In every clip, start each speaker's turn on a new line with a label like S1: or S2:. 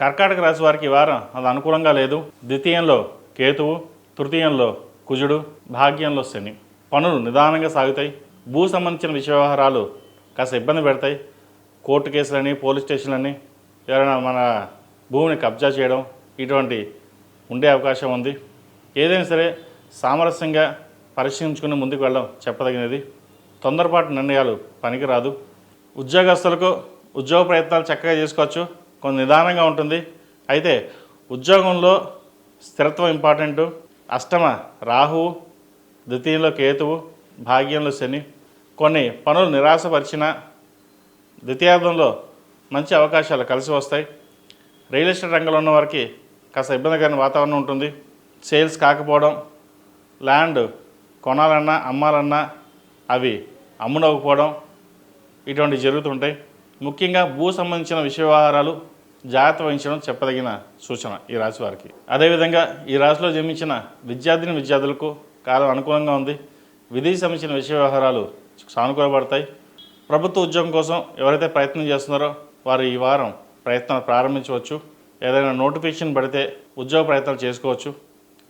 S1: కర్కాటక రాశి వారికి ఈ వారం అది అనుకూలంగా లేదు. ద్వితీయంలో కేతువు తృతీయంలో కుజుడు భాగ్యంలో శని. పనులు నిదానంగా సాగుతాయి. భూ సంబంధించిన విషయ వ్యవహారాలు కాస్త ఇబ్బంది పెడతాయి. కోర్టు కేసులని పోలీస్ స్టేషన్లని ఎవరైనా మన భూమిని కబ్జా చేయడం ఇటువంటి ఉండే అవకాశం ఉంది. ఏదైనా సరే సామరస్యంగా పరిశీలించుకుని ముందుకు వెళ్ళడం చెప్పదగినది. తొందరపాటు నిర్ణయాలు పనికిరాదు. ఉద్యోగస్తులకు ఉద్యోగ ప్రయత్నాలు చక్కగా చేసుకోవచ్చు. కొంత నిదానంగా ఉంటుంది. అయితే ఉద్యోగంలో స్థిరత్వం ఇంపార్టెంటు. అష్టమ రాహువు ద్వితీయంలో కేతువు భాగ్యంలో శని. కొన్ని పనులు నిరాశపరిచిన ద్వితీయార్థంలో మంచి అవకాశాలు కలిసి వస్తాయి. రియల్ ఎస్టేట్ రంగంలో ఉన్న వారికి కాస్త ఇబ్బందికరమైన వాతావరణం ఉంటుంది. సేల్స్ కాకపోవడం ల్యాండ్ కొనాలన్నా అమ్మాలన్నా అవి అమ్ముడవకపోవడం ఇటువంటివి జరుగుతుంటాయి. ముఖ్యంగా భూ సంబంధించిన విషయ వ్యవహారాలు జాగ్రత్త వహించడం చెప్పదగిన సూచన ఈ రాశి వారికి. అదేవిధంగా ఈ రాశిలో జన్మించిన విద్యార్థిని విద్యార్థులకు కాలం అనుకూలంగా ఉంది. విదేశీ సంబంధించిన విషయ వ్యవహారాలు సానుకూలపడతాయి. ప్రభుత్వ ఉద్యోగం కోసం ఎవరైతే ప్రయత్నం చేస్తున్నారో వారు ఈ వారం ప్రయత్నాలు ప్రారంభించవచ్చు. ఏదైనా నోటిఫికేషన్ పడితే ఉద్యోగ ప్రయత్నాలు చేసుకోవచ్చు.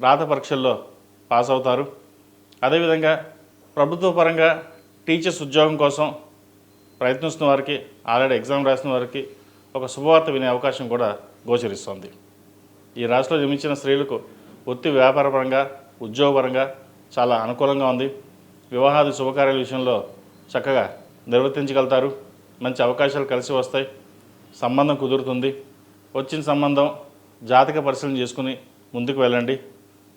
S1: రాత పరీక్షల్లో పాస్ అవుతారు. అదేవిధంగా ప్రభుత్వ పరంగా టీచర్స్ ఉద్యోగం కోసం ప్రయత్నిస్తున్న వారికి ఆల్రెడీ ఎగ్జామ్ రాసిన వారికి ఒక శుభవార్త వినే అవకాశం కూడా గోచరిస్తోంది. ఈ రాశిలో జన్మించిన స్త్రీలకు వృత్తి వ్యాపారపరంగా ఉద్యోగపరంగా చాలా అనుకూలంగా ఉంది. వివాహాది శుభకార్యాల విషయంలో చక్కగా నిర్వర్తించగలుగుతారు. మంచి అవకాశాలు కలిసి వస్తాయి. సంబంధం కుదురుతుంది. వచ్చిన సంబంధం జాతక పరిశీలన చేసుకుని ముందుకు వెళ్ళండి.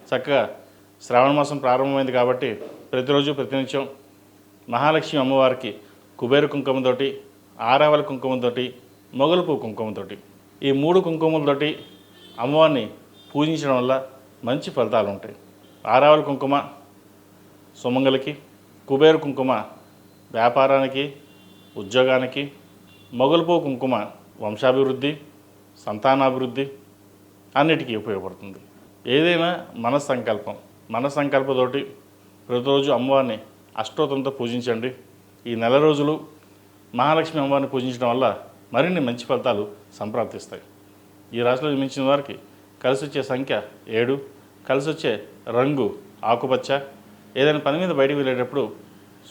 S1: చక్కగా శ్రావణ మాసం ప్రారంభమైంది కాబట్టి ప్రతిరోజు ప్రతినిత్యం మహాలక్ష్మి అమ్మవారికి కుబేర కుంకుమతోటి ఆరావళి కుంకుమతోటి మొగలుపు కుంకుమతోటి ఈ మూడు కుంకుమలతోటి అమ్మవారిని పూజించడం వల్ల మంచి ఫలితాలు ఉంటాయి. ఆరావళి కుంకుమ సుమంగలికి కుబేర కుంకుమ వ్యాపారానికి ఉద్యోగానికి మొగలుపు కుంకుమ వంశాభివృద్ధి సంతానాభివృద్ధి అన్నిటికీ ఉపయోగపడుతుంది. ఏదైనా మన సంకల్పం మన సంకల్పతోటి ప్రతిరోజు అమ్మవారిని అష్టోత్తంతో పూజించండి. ఈ నెల రోజులు మహాలక్ష్మి అమ్మవారిని పూజించడం వల్ల మరిన్ని మంచి ఫలితాలు సంప్రాప్తిస్తాయి. ఈ రాశిలో జన్మించిన వారికి కలిసి వచ్చే సంఖ్య ఏడు కలిసి వచ్చే రంగు ఆకుపచ్చ. ఏదైనా పని మీద బయటకు వెళ్ళేటప్పుడు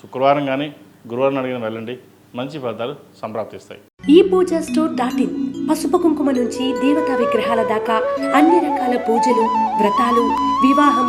S1: శుక్రవారం కానీ గురువారం అడిగిన వెళ్ళండి. మంచి ఫలితాలు సంప్రాప్తిస్తాయి.
S2: ఈ పూజ స్టోర్ డాట్ ఇన్ పసుపు కుంకుమ నుంచి దేవతా విగ్రహాల దాకా అన్ని రకాల పూజలు వ్రతాలు వివాహం